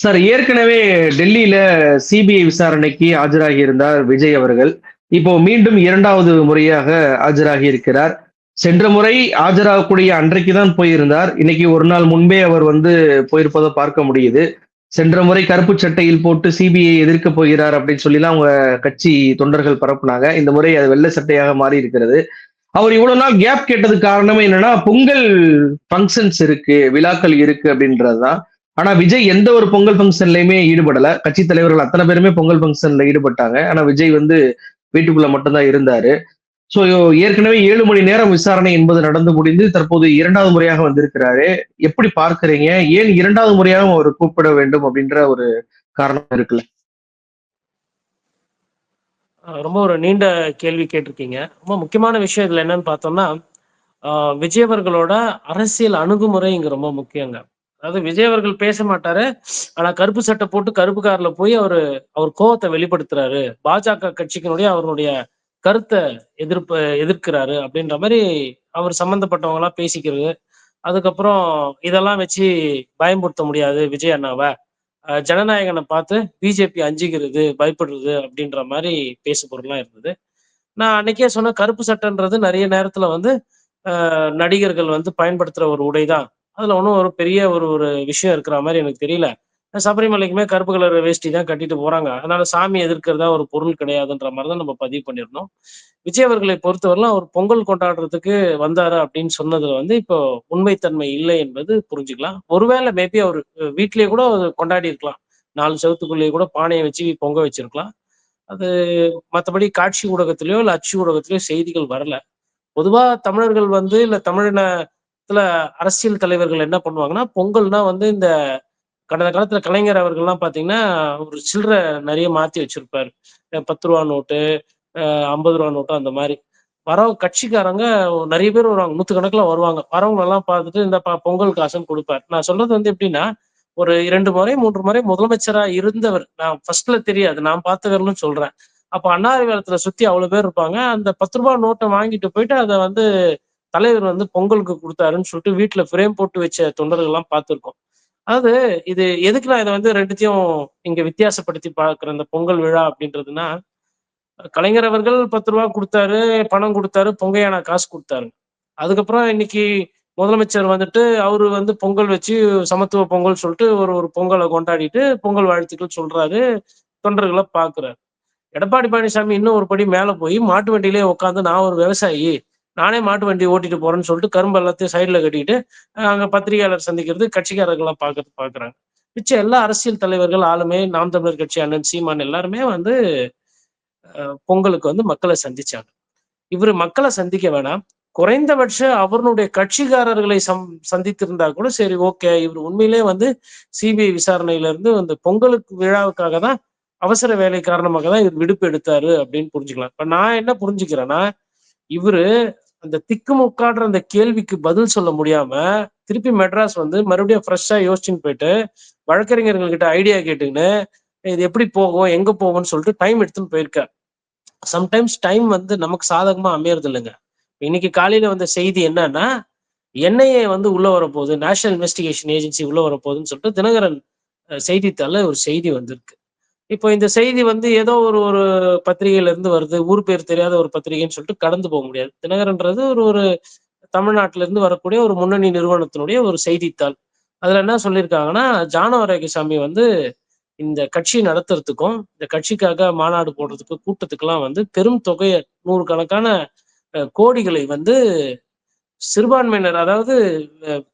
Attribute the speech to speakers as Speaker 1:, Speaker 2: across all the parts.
Speaker 1: Sir ஏற்கனவே டெல்லியில CBI விசாரணைக்கு ஆஜராகி இருந்தார் விஜய் அவர்கள். இப்போ மீண்டும் இரண்டாவது முறையாக ஆஜராகி இருக்கிறார் சென்ற முறை ஆஜராகக்கூடிய அன்றைக்கு தான் போயிருந்தார். இன்னைக்கு ஒரு நாள் முன்பே அவர் வந்து போயிருப்பதை பார்க்க முடியுது. சென்ற முறை கருப்பு சட்டையில் போட்டு சிபிஐ எதிர்க்க போகிறார் அப்படின்னு சொல்லிலாம் அவங்க கட்சி தொண்டர்கள் பரப்புனாங்க. இந்த முறை அது வெள்ளை சட்டையாக மாறி இருக்கிறது அவர் இவ்வளவு நாள் கேப் கேட்டதுக்கு காரணமே என்னன்னா பொங்கல் ஃபங்க்ஷன்ஸ் இருக்கு விழாக்கள் இருக்கு அப்படின்றதுதான். ஆனா விஜய் எந்த ஒரு பொங்கல் ஃபங்க்ஷன்லயுமே ஈடுபடல. கட்சி தலைவர்கள் அத்தனை பேருமே பொங்கல் ஃபங்க்ஷன்ல ஈடுபட்டாங்க. ஆனா விஜய் வந்து வீட்டுக்குள்ள மட்டும்தான் இருந்தாரு. ஸோ ஏற்கனவே ஏழு மணி நேரம் விசாரணை என்பது நடந்து முடிந்து தற்போது இரண்டாவது முறையாக வந்திருக்கிறாரு. எப்படி பார்க்கறீங்க? ஏன் இரண்டாவது முறையாகவும் அவர் கூப்பிட வேண்டும் அப்படின்ற ஒரு காரணம் இருக்குல்ல?
Speaker 2: ரொம்ப ஒரு நீண்ட கேள்வி கேட்டிருக்கீங்க. ரொம்ப முக்கியமான விஷயம் இதுல என்னன்னு பார்த்தோம்னா விஜயவர்களோட விஜய் அவர்களோட அரசியல் அணுகுமுறை இங்க ரொம்ப முக்கியங்க. அதாவது விஜய் அவர்கள் பேச மாட்டாரு ஆனா கருப்பு சட்டை போட்டு கருப்பு கார்ல போய் அவரு அவர் கோவத்தை வெளிப்படுத்துறாரு. பாஜக கட்சிக்கினுடைய அவருடைய கருத்தை எதிர்ப்பு எதிர்க்கிறாரு அப்படின்ற மாதிரி அவர் சம்பந்தப்பட்டவங்க எல்லாம் பேசிக்கிறது. அதுக்கப்புறம் இதெல்லாம் வச்சு பயன்படுத்த முடியாது விஜய் அண்ணாவை. ஜனநாயகனை பார்த்து பிஜேபி அஞ்சுகிறது பயப்படுறது அப்படின்ற மாதிரி பேசு பொருள்லாம் இருந்தது. நான் அன்னைக்கே சொன்ன கருப்பு சட்டைன்றது நிறைய நேரத்துல வந்து நடிகர்கள் வந்து பயன்படுத்துற ஒரு உடை தான் அதுல ஒன்றும் ஒரு பெரிய ஒரு ஒரு விஷயம் இருக்கிற மாதிரி எனக்கு தெரியல. சபரிமலைக்குமே கருப்பு கலர் வேஷ்டி தான் கட்டிட்டு போறாங்க. அதனால சாமி எதிர்க்கிறதா ஒரு பொருள் கிடையாதுன்ற மாதிரி தான் நம்ம பதிவு பண்ணிருந்தோம். விஜய் அவர்களை பொறுத்தவரைலாம் அவர் பொங்கல் கொண்டாடுறதுக்கு வந்தாரு அப்படின்னு சொன்னதுல வந்து இப்போ உண்மைத்தன்மை இல்லை என்பது புரிஞ்சுக்கலாம். ஒருவேளை மேபி அவர் வீட்லயே கூட அவர் கொண்டாடி இருக்கலாம். நாலு செவத்துக்குள்ளேயே கூட பானையை வச்சு பொங்க வச்சிருக்கலாம். அது மற்றபடி காட்சி ஊடகத்திலயோ இல்லை அச்சு ஊடகத்திலயோ செய்திகள் வரல. பொதுவா தமிழர்கள் வந்து இல்லை தமிழனை காலத்துல அரசியல் தலைவர்கள் என்ன பண்ணுவாங்கன்னா பொங்கல்னா வந்து இந்த கடந்த காலத்துல கலைஞர் அவர்கள்லாம் பாத்தீங்கன்னா ஒரு சில்லறை நிறைய மாத்தி வச்சிருப்பாரு. பத்து ரூபா நோட்டு ஐம்பது ரூபா நோட்டு அந்த மாதிரி. வர கட்சிக்காரங்க நிறைய பேர் வருவாங்க நூத்துக்கணக்குல வருவாங்க. வரவங்க எல்லாம் பார்த்துட்டு இந்த ப- பொங்கல் காசுன்னு கொடுப்பாரு. நான் சொல்றது வந்து எப்படின்னா ஒரு இரண்டு முறை மூன்று முறை முதலமைச்சரா இருந்தவர் நான் ஃபர்ஸ்ட்ல தெரியாது நான் பார்த்தவர்னு சொல்றேன். அப்ப அண்ணாரிவாளத்துல சுத்தி அவ்வளவு பேர் இருப்பாங்க. அந்த பத்து ரூபாய் நோட்டை வாங்கிட்டு போயிட்டு அதை வந்து தலைவர் வந்து பொங்கலுக்கு கொடுத்தாருன்னு சொல்லிட்டு வீட்டுல ஃப்ரேம் போட்டு வச்ச தொண்டர்கள் எல்லாம் பார்த்திருக்கோம். அதாவது இது எதுக்கு நான் இதை வந்து ரெண்டுத்தையும் இங்க வித்தியாசப்படுத்தி பார்க்கிறேன் இந்த பொங்கல் விழா அப்படின்றதுன்னா கலைஞர் அவர்கள் பத்து ரூபா கொடுத்தாரு பணம் கொடுத்தாரு பொங்கையான காசு கொடுத்தாரு. அதுக்கப்புறம் இன்னைக்கு முதலமைச்சர் வந்துட்டு அவரு வந்து பொங்கல் வச்சு சமத்துவ பொங்கல் சொல்லிட்டு ஒரு ஒரு பொங்கலை கொண்டாடிட்டு பொங்கல் வாழ்த்துக்கள் சொல்றாரு தொண்டர்களை பாக்குறாரு எடப்பாடி பழனிசாமி இன்னும் ஒரு படி மேல போய் மாட்டு வண்டியிலே உட்காந்து நான் ஒரு விவசாயி நானே மாட்டு வண்டி ஓட்டிட்டு போறேன்னு சொல்லிட்டு கரும்பு எல்லாத்தையும் சைட்ல கட்டிட்டு அங்க பத்திரிகையாளர் சந்திக்கிறது கட்சிக்காரர்கள்லாம் பார்க்கறது பாக்குறாங்க மிச்சம் எல்லா அரசியல் தலைவர்கள் ஆளுமே நாம் தமிழர் கட்சி அண்ணன் சீமான் எல்லாருமே வந்து பொங்கலுக்கு வந்து மக்களை சந்திச்சாங்க. இவர் மக்களை சந்திக்க வேணாம். குறைந்தபட்ச அவருடைய கட்சிக்காரர்களை சம் சந்தித்திருந்தா கூட சரி ஓகே இவர் உண்மையிலே வந்து சிபிஐ விசாரணையில இருந்து அந்த பொங்கலுக்கு விழாவுக்காக தான் அவசர வேலை காரணமாக தான் இவர் விடுப்பு எடுத்தாரு அப்படின்னு புரிஞ்சுக்கலாம். இப்ப நான் என்ன புரிஞ்சுக்கிறேன்னா இவரு அந்த திக்குமுக்காடுற அந்த கேள்விக்கு பதில் சொல்ல முடியாம திருப்பி மெட்ராஸ் வந்து மறுபடியும் ஃப்ரெஷ்ஷா யோசிச்சுன்னு போயிட்டு வழக்கறிஞர்கள்கிட்ட ஐடியா கேட்டுக்கின்னு இது எப்படி போகும் எங்க போகும்னு சொல்லிட்டு டைம் எடுத்துன்னு போயிருக்கார். சம்டைம்ஸ் டைம் வந்து நமக்கு சாதகமா அமையறது இல்லைங்க இன்னைக்கு காலையில வந்த செய்தி என்னன்னா என்ஐஏ வந்து உள்ள வரப்போகுது நேஷனல் இன்வெஸ்டிகேஷன் ஏஜென்சி உள்ள வரப்போகுதுன்னு சொல்லிட்டு தினகரன் செய்தித்தாளில் ஒரு செய்தி வந்திருக்கு. இப்போ இந்த செய்தி வந்து ஏதோ ஒரு ஒரு பத்திரிகையில இருந்து வருது. ஊர் பேர் தெரியாத ஒரு பத்திரிகைன்னு சொல்லிட்டு கடந்து போக முடியாது. தினகரன்றது ஒரு ஒரு தமிழ்நாட்டில இருந்து வரக்கூடிய ஒரு முன்னணி நிறுவனத்தினுடைய ஒரு செய்தித்தாள். அதுல என்ன சொல்லியிருக்காங்கன்னா ஜானவரகிசாமி வந்து இந்த கட்சி நடத்துறதுக்கும் இந்த கட்சிக்காக மாநாடு போடுறதுக்கு கூட்டத்துக்கெல்லாம் வந்து பெரும் தொகையை நூறு கணக்கான கோடிகளை வந்து சிறுபான்மையினர் அதாவது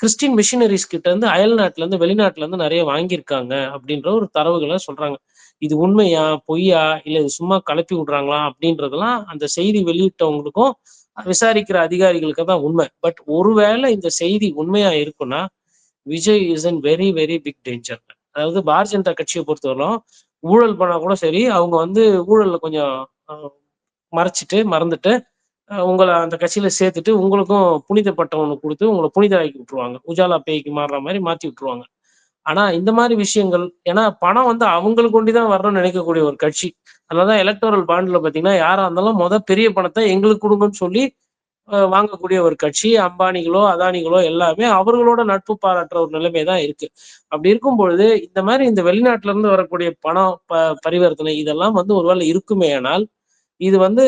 Speaker 2: கிறிஸ்டின் மிஷினரிஸ் கிட்ட இருந்து அயல் நாட்டுல இருந்து வெளிநாட்டுல இருந்து நிறைய வாங்கியிருக்காங்க அப்படின்ற ஒரு தரவுகளை சொல்றாங்க. இது உண்மையா பொய்யா இல்ல இது சும்மா கலப்பி விடுறாங்களா அப்படின்றதெல்லாம் அந்த செய்தி வெளியிட்டவங்களுக்கும் விசாரிக்கிற அதிகாரிகளுக்கு தான் உண்மை. பட் ஒருவேளை இந்த செய்தி உண்மையா இருக்குன்னா Vijay is in very very big danger அதாவது பாரதிய ஜனதா கட்சியை பொறுத்தவரைக்கும் ஊழல் பண்ணா கூட சரி அவங்க வந்து ஊழல்ல கொஞ்சம் மறைச்சிட்டு மறந்துட்டு உங்களை அந்த கட்சியில சேர்த்துட்டு உங்களுக்கும் புனித பட்டம் ஒன்று கொடுத்து உங்களை புனித ஆக்கி விட்டுருவாங்க. உஜாலா பேய்க்கு மாறுற மாதிரி மாத்தி விட்டுருவாங்க. ஆனா இந்த மாதிரி விஷயங்கள் ஏன்னா பணம் வந்து அவங்களுக்கு கொண்டுதான் வரணும்னு நினைக்கக்கூடிய ஒரு கட்சி. அதனாலதான் எலக்டோரல் பாண்ட்ல பாத்தீங்கன்னா யாரா இருந்தாலும் முத பெரிய பணத்தை எங்களுக்கு கொடுங்கன்னு சொல்லி வாங்கக்கூடிய ஒரு கட்சி அம்பானிகளோ அதானிகளோ எல்லாமே அவர்களோட நட்பு பாராட்டுற ஒரு நிலைமை தான் இருக்கு. அப்படி இருக்கும் பொழுது இந்த மாதிரி இந்த வெளிநாட்டுல இருந்து வரக்கூடிய பணம் ப பரிவர்த்தனை இதெல்லாம் வந்து ஒருவேளை இருக்குமே ஆனால் இது வந்து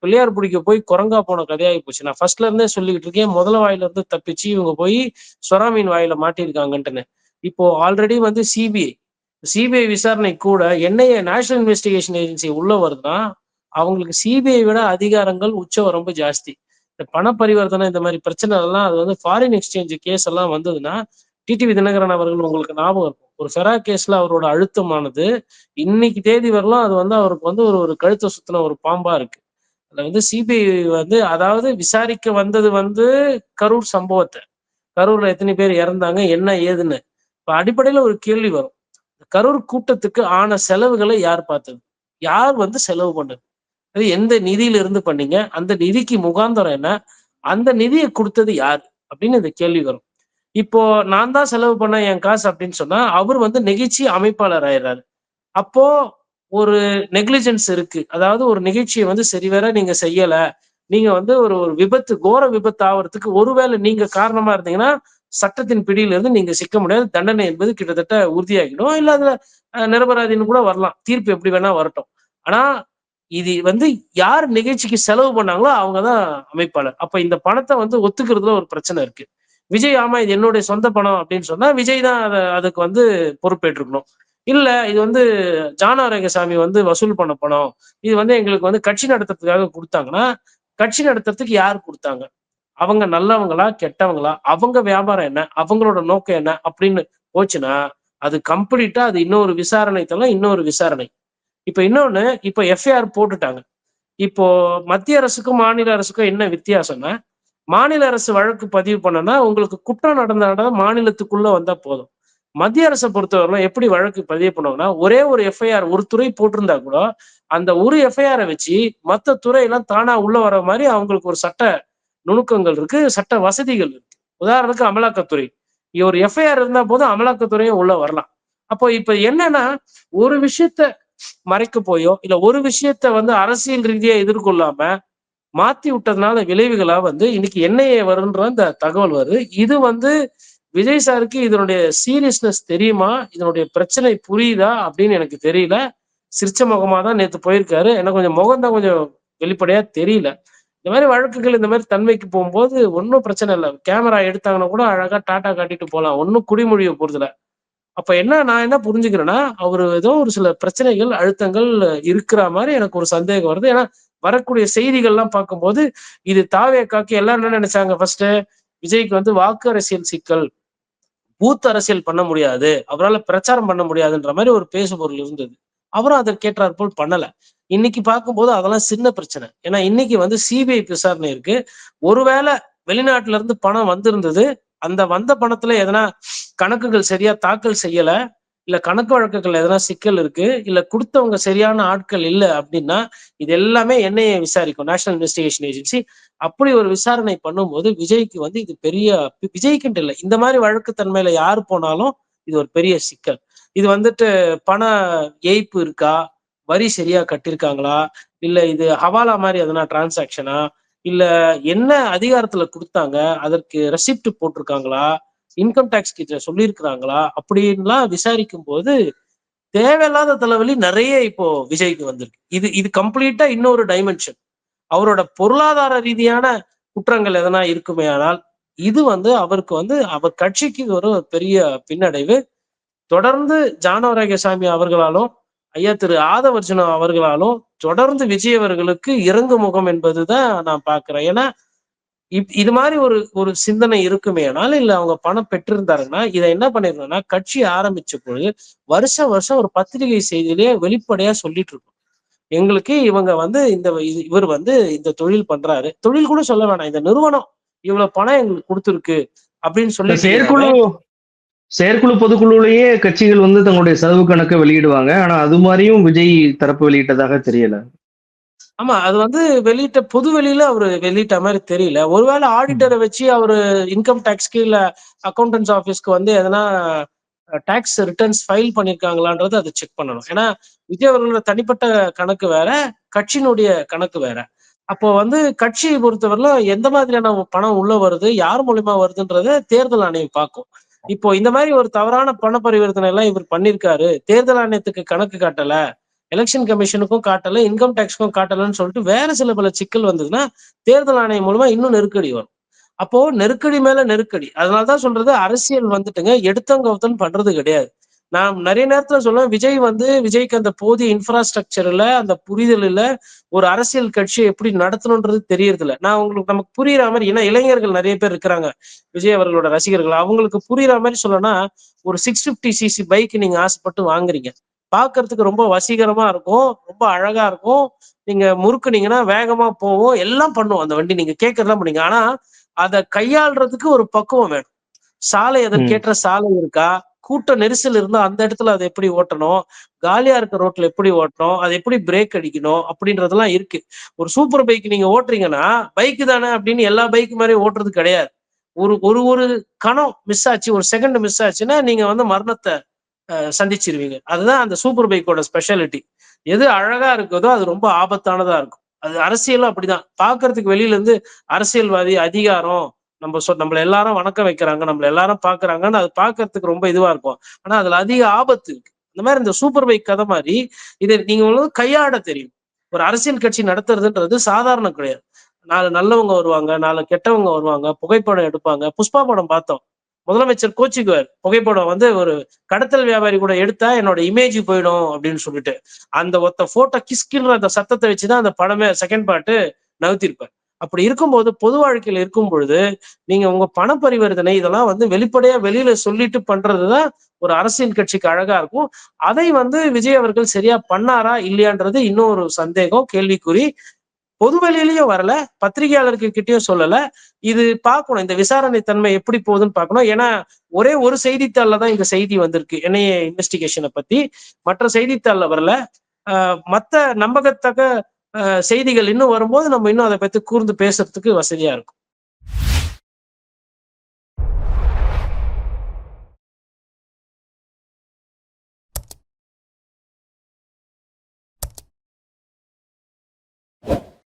Speaker 2: பிள்ளையார் பிடிக்க போய் குரங்கா போன கதையாகி போச்சு. நான் ஃபர்ஸ்ட்ல இருந்தே சொல்லிக்கிட்டு இருக்கேன் முதல்ல வாயில இருந்து தப்பிச்சு இவங்க போய் சொராமீன் வாயில மாட்டியிருக்காங்கன்ட்டுன்னு. இப்போ ஆல்ரெடி வந்து சிபிஐ சிபிஐ விசாரணை கூட என்ஐஏ நேஷனல் இன்வெஸ்டிகேஷன் ஏஜென்சி உள்ள வருதுன்னா அவங்களுக்கு சிபிஐ விட அதிகாரங்கள் உச்ச வரம்பு ஜாஸ்தி. இந்த பண பரிவர்த்தனை இந்த மாதிரி பிரச்சனை எல்லாம் அது வந்து ஃபாரின் எக்ஸ்சேஞ்ச் கேஸ் எல்லாம் வந்ததுன்னா டிடிவி தினகரன் அவர்கள் உங்களுக்கு ஞாபகம் இருக்கும். ஒரு ஃபெரா கேஸ்ல அவரோட அழுத்தமானது இன்னைக்கு தேதி வரலாம் அது வந்து அவருக்கு வந்து ஒரு ஒரு கழுத்தை சுத்தின ஒரு பாம்பா இருக்கு. அதுல வந்து சிபிஐ வந்து அதாவது விசாரிக்க வந்தது வந்து கரூர் சம்பவத்தை. கரூர்ல எத்தனை பேர் இறந்தாங்க என்ன ஏதுன்னு. இப்ப அடிப்படையில ஒரு கேள்வி வரும். கரூர் கூட்டத்துக்கு ஆன செலவுகளை யார் பார்த்தது? யார் வந்து செலவு பண்ணது? அது எந்த நிதியில இருந்து பண்ணீங்க? அந்த நிதிக்கு முகாந்தரம் என்ன? அந்த நிதியை கொடுத்தது யார்? அப்படின்னு இந்த கேள்வி வரும். இப்போ நான் தான் செலவு பண்ண என் காசு அப்படின்னு சொன்னா அவர் வந்து நெகிழ்ச்சி அமைப்பாளர் ஆயிடுறாரு. அப்போ ஒரு நெக்லிஜென்ஸ் இருக்கு. அதாவது ஒரு நிகழ்ச்சியை வந்து சரிவர நீங்க செய்யல. நீங்க வந்து ஒரு ஒரு விபத்து கோர விபத்து ஆகிறதுக்கு ஒருவேளை நீங்க காரணமா இருந்தீங்கன்னா சட்டத்தின் பிடியிலிருந்து நீங்க சிக்க முடியாது. தண்டனை என்பது கிட்டத்தட்ட உறுதியாகிடும். இல்ல அதுல நிரபராதின்னு கூட வரலாம். தீர்ப்பு எப்படி வேணா வரட்டும். ஆனா இது வந்து யார் நிகழ்ச்சிக்கு செலவு பண்ணாங்களோ அவங்கதான் அமைப்பாளர். அப்ப இந்த பணத்தை வந்து ஒத்துக்கிறதுல ஒரு பிரச்சனை இருக்கு. விஜய் ஆமா இது என்னுடைய சொந்த பணம் அப்படின்னு சொன்னா விஜய் தான் அதை அதுக்கு வந்து பொறுப்பேற்றுக்கணும். இல்ல இது வந்து ஜானாரங்கசாமி வந்து வசூல் பண்ண பணம் இது வந்து எங்களுக்கு வந்து கட்சி நடத்துறதுக்காக கொடுத்தாங்கன்னா கட்சி நடத்துறதுக்கு யார் கொடுத்தாங்க? அவங்க நல்லவங்களா கெட்டவங்களா? அவங்க வியாபாரம் என்ன? அவங்களோட நோக்கம் என்ன? அப்படின்னு போச்சுன்னா அது கம்ப்ளீட்டா அது இன்னொரு விசாரணை தவிர இன்னொரு விசாரணை. இப்ப இன்னொன்னு இப்ப எஃப்ஐஆர் போட்டுட்டாங்க. இப்போ மத்திய அரசுக்கும் மாநில அரசுக்கும் என்ன வித்தியாசம்னா மாநில அரசு வழக்கு பதிவு பண்ணனா உங்களுக்கு குற்றம் நடந்த மாநிலத்துக்குள்ள வந்தா போதும். மத்திய அரசை பொறுத்தவரை எப்படி வழக்கு பதிவு பண்ணுவாங்கன்னா ஒரே ஒரு எஃப்ஐஆர் ஒரு துறை போட்டிருந்தா கூட அந்த ஒரு எஃப்ஐஆரை வச்சு மற்ற துறையெல்லாம் தானா உள்ள வர மாதிரி அவங்களுக்கு ஒரு சட்ட நுணுக்கங்கள் இருக்கு சட்ட வசதிகள் இருக்கு. உதாரணத்துக்கு அமலாக்கத்துறை. ஒரு எஃப்ஐஆர் இருந்தா போதும் அமலாக்கத்துறையும் உள்ள வரலாம். அப்போ இப்ப என்னன்னா ஒரு விஷயத்த மறைக்க போயோ இல்ல ஒரு விஷயத்த வந்து அரசியல் ரீதியா எதிர்கொள்ளாம மாத்தி விட்டதுனால விளைவுகளா வந்து இன்னைக்கு என்ஐஏ வருன்ற அந்த தகவல் வருது. இது வந்து விஜய் சாருக்கு இதனுடைய சீரியஸ்னஸ் தெரியுமா? இதனுடைய பிரச்சனை புரியுதா? அப்படின்னு எனக்கு தெரியல. சிரிச்ச முகமா தான் நேத்து போயிருக்காரு. எனக்கு கொஞ்சம் முகம் தான் கொஞ்சம் வெளிப்படையா தெரியல. இந்த மாதிரி வழக்குகள் இந்த மாதிரி தன்மைக்கு போகும்போது ஒன்றும் பிரச்சனை இல்லை. கேமரா எடுத்தாங்கன்னா கூட அழகா டாட்டா காட்டிட்டு போகலாம் ஒன்றும் குடிமொழியை போறதுல அப்ப என்ன நான் என்ன புரிஞ்சுக்கிறேன்னா அவர் ஏதோ ஒரு சில பிரச்சனைகள் அழுத்தங்கள் இருக்கிற மாதிரி எனக்கு ஒரு சந்தேகம் வருது. ஏன்னா வரக்கூடிய செய்திகள்லாம் பார்க்கும்போது இது தாவேக்காக்கு எல்லாரும் என்ன நினைச்சாங்க ஃபர்ஸ்ட் விஜய்க்கு வந்து வாக்கு அரசியல் சிக்கல். பூத் அரசியல் பண்ண முடியாது. அவரால் பிரச்சாரம் பண்ண முடியாதுன்ற மாதிரி ஒரு பேசுபொருள் இருந்தது. அவரும் அதற்கேற்றார் போல் பண்ணல. இன்னைக்கு பார்க்கும்போது அதெல்லாம் சின்ன பிரச்சனை. ஏன்னா இன்னைக்கு வந்து சிபிஐ விசாரணை இருக்கு. ஒருவேளை வெளிநாட்டுல இருந்து பணம் வந்திருந்தது. அந்த வந்த பணத்துல எதனா கணக்குகள் சரியா தாக்கல் செய்யல. இல்ல கணக்கு வழக்குகள் எதனா சிக்கல் இருக்கு இல்ல கொடுத்தவங்க சரியான ஆட்கள் இல்ல அப்படின்னா இது எல்லாமே என்னைய விசாரிக்கும் நேஷனல் இன்வெஸ்டிகேஷன் ஏஜென்சி அப்படி ஒரு விசாரணை பண்ணும்போது விஜய்க்கு வந்து இது பெரிய விஜய்க்குன்ட்டு இல்லை இந்த மாதிரி வழக்கு தன்மையில யார் போனாலும் இது ஒரு பெரிய சிக்கல். இது வந்துட்டு பண ஏய்ப்பு இருக்கா? வரி சரியா கட்டியிருக்காங்களா இல்ல இது ஹவாலா மாதிரி எதனா டிரான்சாக்ஷனா இல்ல என்ன அதிகாரத்துல கொடுத்தாங்க? அதற்கு ரெசிப்ட் போட்டிருக்காங்களா? இன்கம் டேக்ஸ் கிட்ட சொல்லியிருக்கிறாங்களா அப்படின்லாம் விசாரிக்கும் போது தேவையில்லாத தலைவலி நிறைய இப்போ விஜய்க்கு வந்திருக்கு. இது இது கம்ப்ளீட்டா இன்னொரு டைமென்ஷன் அவரோட பொருளாதார ரீதியான குற்றங்கள் எதனா இருக்குமே ஆனால் இது வந்து அவருக்கு வந்து அவர் கட்சிக்கு ஒரு பெரிய பின்னடைவு. தொடர்ந்து ஜானவரகசாமி அவர்களாலும் ஐயா திரு ஆதவர்ஜுனா அவர்களாலும் தொடர்ந்து விஜய் அவர்களுக்கு இறங்கு முகம் என்பதுதான் நான் பாக்குறேன் ஏன்னா இப்- இது மாதிரி ஒரு ஒரு சிந்தனை இருக்குமே ஆனால் இல்ல அவங்க பணம் பெற்றிருந்தாருன்னா இதை என்ன பண்ணிருந்தோம்னா கட்சி ஆரம்பிச்ச பொழுது வருஷம் வருஷம் ஒரு பத்திரிகை செய்தியிலேயே வெளிப்படையா சொல்லிட்டு இருக்கோம் எங்களுக்கு இவங்க வந்து இந்த இவர் வந்து இந்த தொழில் பண்றாரு. தொழில் கூட சொல்ல வேணாம். இந்த நிறுவனம் இவ்வளவு பணம் எங்களுக்கு கொடுத்துருக்கு அப்படின்னு சொல்லி
Speaker 1: செயற்குழு செயற்குழு பொதுக்குழுலயே கட்சிகள் வந்து தங்களுடைய செலவு கணக்கை வெளியிடுவாங்க. ஆனா அது மாதிரியும் விஜய் தரப்பு வெளியிட்டதாக தெரியல.
Speaker 2: ஆமா அது வந்து வெளியிட்ட பொது வெளியில அவரு வெளியிட்ட மாதிரி தெரியல. ஒருவேளை ஆடிட்டரை வச்சு அவரு இன்கம் டேக்ஸ்க்கு இல்ல அக்கௌண்டன்ஸ் ஆபீஸ்க்கு வந்து எதனா டாக்ஸ் ரிட்டர்ன்ஸ் ஃபைல் பண்ணிருக்காங்களான்றது அதை செக் பண்ணணும். ஏன்னா விஜய் அவர்களோட தனிப்பட்ட கணக்கு வேற கட்சியினுடைய கணக்கு வேற. அப்போ வந்து கட்சியை பொறுத்தவரையில எந்த மாதிரியான பணம் உள்ள வருது யார் மூலியமா வருதுன்றத தேர்தல் ஆணையம் பார்க்கும். இப்போ இந்த மாதிரி ஒரு தவறான பண பரிவர்த்தனை எல்லாம் இவர் பண்ணிருக்காரு. தேர்தல் ஆணையத்துக்கு கணக்கு காட்டல. எலெக்ஷன் கமிஷனுக்கும் காட்டல இன்கம் டேக்ஸ்க்கும் காட்டலன்னு சொல்லிட்டு வேற சில பல சிக்கல் வந்ததுன்னா தேர்தல் ஆணையம் மூலமா இன்னும் நெருக்கடி வரும். அப்போ நெருக்கடி மேல நெருக்கடி. அதனாலதான் சொல்றது அரசியல் வந்துட்டுங்க எடுத்தங்கவுத்தன் பண்றது கிடையாது. நான் நிறைய நேரத்துல சொல்லுவேன் விஜய் வந்து விஜய்க்கு அந்த போதிய இன்ஃப்ராஸ்ட்ரக்சர்ல அந்த புரிதல் இல்ல ஒரு அரசியல் கட்சியை எப்படி நடத்தணும்ன்றது தெரியறதில்ல. நான் உங்களுக்கு நமக்கு புரியுற மாதிரி ஏன்னா இளைஞர்கள் நிறைய பேர் இருக்கிறாங்க விஜய் அவர்களோட ரசிகர்கள். அவங்களுக்கு புரியுற மாதிரி சொல்லணும்னா ஒரு சிக்ஸ் பிப்டி சிசி பைக் நீங்க ஆசைப்பட்டு வாங்குறீங்க. பாக்குறதுக்கு ரொம்ப வசீகரமா இருக்கும் ரொம்ப அழகா இருக்கும். நீங்க முறுக்குனீங்கன்னா வேகமா போவோம். எல்லாம் பண்ணுவோம் அந்த வண்டி. நீங்க கேட்கறதெல்லாம் பண்ணீங்க. ஆனா அதை கையாளுறதுக்கு ஒரு பக்குவம் வேணும். சாலை அதற்கேற்ற சாலை இருக்கா? கூட்ட நெரிசல் இருந்தா அந்த இடத்துல அதை எப்படி ஓட்டணும்? காலியா இருக்க ரோட்ல எப்படி ஓட்டணும்? அதை எப்படி பிரேக் அடிக்கணும்? அப்படின்றதெல்லாம் இருக்கு. ஒரு சூப்பர் பைக் நீங்க ஓட்டுறீங்கன்னா பைக் தானே அப்படின்னு எல்லா பைக் மாதிரி ஓட்டுறது கிடையாது. ஒரு ஒரு ஒரு கணம் மிஸ் ஆச்சு ஒரு செகண்ட் மிஸ் ஆச்சுன்னா நீங்க வந்து மரணத்தை சந்திச்சிருவீங்க. அதுதான் அந்த சூப்பர் பைக்கோட ஸ்பெஷாலிட்டி எது அழகா இருக்குதோ அது ரொம்ப ஆபத்தானதா இருக்கும். அது அரசியலும் அப்படிதான். பாக்குறதுக்கு வெளியில இருந்து அரசியல்வாதி அதிகாரம் நம்ம சொ நம்மள எல்லாரும் வணக்கம் வைக்கிறாங்க நம்மள எல்லாரும் பாக்குறாங்கன்னு அது பாக்குறதுக்கு ரொம்ப இதுவா இருக்கும். ஆனா அதுல அதிக ஆபத்து இருக்கு. இந்த மாதிரி இந்த சூப்பர் பைக் கதை மாதிரி இதை நீங்க கையாட தெரியும். ஒரு அரசியல் கட்சி நடத்துறதுன்றது சாதாரண கிடையாது. நாலு நல்லவங்க வருவாங்க நாலு கெட்டவங்க வருவாங்க புகைப்படம் எடுப்பாங்க புஷ்பா படம் பார்த்தோம். முதலமைச்சர் கோச்சிக்குவார். புகைப்படம் வந்து ஒரு கடத்தல் வியாபாரி கூட எடுத்தா என்னோட இமேஜ் போயிடும் அப்படின்னு சொல்லிட்டு. அந்த ஒத்த போட்டோ கிஸ்கின்ற அந்த சத்தத்தை வச்சுதான் அந்த படமே செகண்ட் பார்ட்டு நகர்த்திருப்பார். அப்படி இருக்கும்போது பொது வாழ்க்கையில இருக்கும் பொழுது நீங்க உங்க பண பரிவர்த்தனை இதெல்லாம் வந்து வெளிப்படையா வெளியில சொல்லிட்டு பண்றதுதான் ஒரு அரசியல் கட்சிக்கு அழகா இருக்கும். அதை வந்து விஜய் அவர்கள் சரியா பண்ணாரா இல்லையான்றது இன்னும் ஒரு சந்தேகம் கேள்விக்குறி. பொது வெளியிலயும் வரல பத்திரிகையாளர்கள் கிட்டயும் சொல்லல. இது பார்க்கணும். இந்த விசாரணை தன்மை எப்படி போகுதுன்னு பார்க்கணும். ஏன்னா ஒரே ஒரு செய்தித்தாள்ல தான் இந்த செய்தி வந்திருக்கு. என்ஐஏ இன்வெஸ்டிகேஷனை பத்தி. மற்ற செய்தித்தாள்ல வரல. மற்ற நம்பகத்தக்க செய்திகள் இன்னும் வரும்போது நம்ம இன்னும் அதை பத்தி கூர்ந்து பேசுறதுக்கு வசதியா இருக்கும்.